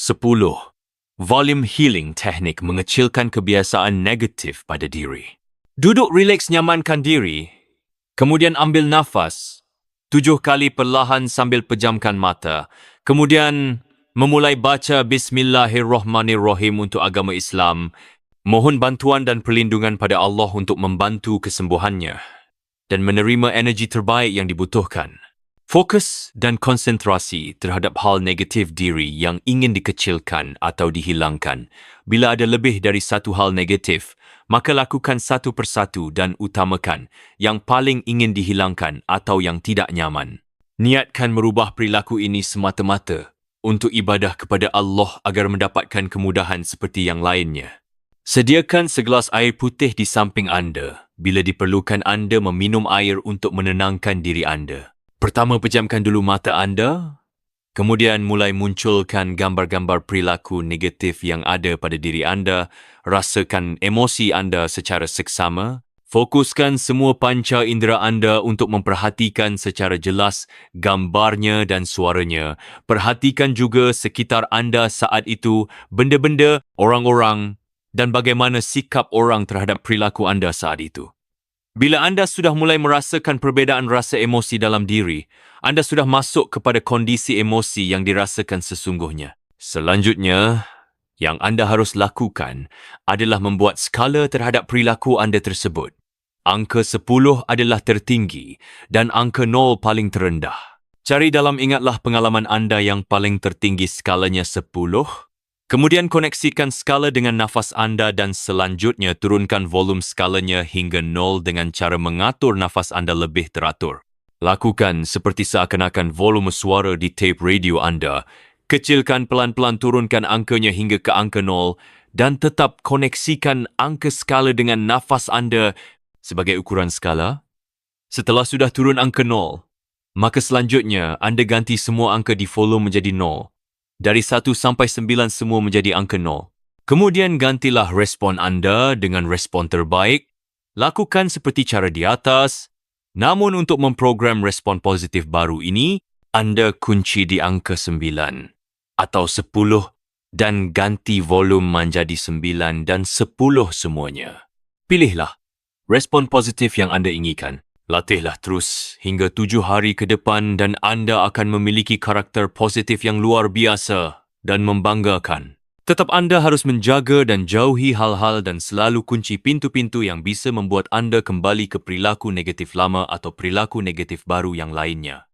10. Volume healing teknik mengecilkan kebiasaan negatif pada diri. Duduk rileks nyamankan diri, kemudian ambil nafas, tujuh kali perlahan sambil pejamkan mata, kemudian memulai baca Bismillahirrahmanirrahim untuk agama Islam, mohon bantuan dan perlindungan pada Allah untuk membantu kesembuhannya dan menerima energi terbaik yang dibutuhkan. Fokus dan konsentrasi terhadap hal negatif diri yang ingin dikecilkan atau dihilangkan. Bila ada lebih dari satu hal negatif, maka lakukan satu persatu dan utamakan yang paling ingin dihilangkan atau yang tidak nyaman. Niatkan merubah perilaku ini semata-mata untuk ibadah kepada Allah agar mendapatkan kemudahan seperti yang lainnya. Sediakan segelas air putih di samping anda bila diperlukan anda meminum air untuk menenangkan diri anda. Pertama pejamkan dulu mata anda, kemudian mulai munculkan gambar-gambar perilaku negatif yang ada pada diri anda, rasakan emosi anda secara seksama, fokuskan semua panca indera anda untuk memperhatikan secara jelas gambarnya dan suaranya. Perhatikan juga sekitar anda saat itu, benda-benda, orang-orang dan bagaimana sikap orang terhadap perilaku anda saat itu. Bila anda sudah mulai merasakan perbezaan rasa emosi dalam diri, anda sudah masuk kepada kondisi emosi yang dirasakan sesungguhnya. Selanjutnya, yang anda harus lakukan adalah membuat skala terhadap perilaku anda tersebut. Angka 10 adalah tertinggi dan angka 0 paling terendah. Cari dalam ingatlah pengalaman anda yang paling tertinggi skalanya 10 Kemudian koneksikan skala dengan nafas anda dan selanjutnya turunkan volum skalanya hingga nol dengan cara mengatur nafas anda lebih teratur. Lakukan seperti seakan-akan volume suara di tape radio anda. Kecilkan pelan-pelan turunkan angkanya hingga ke angka nol dan tetap koneksikan angka skala dengan nafas anda sebagai ukuran skala. Setelah sudah turun angka nol, maka selanjutnya anda ganti semua angka di volume menjadi nol dari 1 sampai 9 semua menjadi angka 0. Kemudian gantilah respon anda dengan respon terbaik. Lakukan seperti cara di atas. Namun untuk memprogram respon positif baru ini, anda kunci di angka 9 atau 10 dan ganti volum menjadi 9 dan 10 semuanya. Pilihlah respon positif yang anda inginkan. Latihlah terus hingga tujuh hari ke depan dan anda akan memiliki karakter positif yang luar biasa dan membanggakan. Tetap anda harus menjaga dan jauhi hal-hal dan selalu kunci pintu-pintu yang bisa membuat anda kembali ke perilaku negatif lama atau perilaku negatif baru yang lainnya.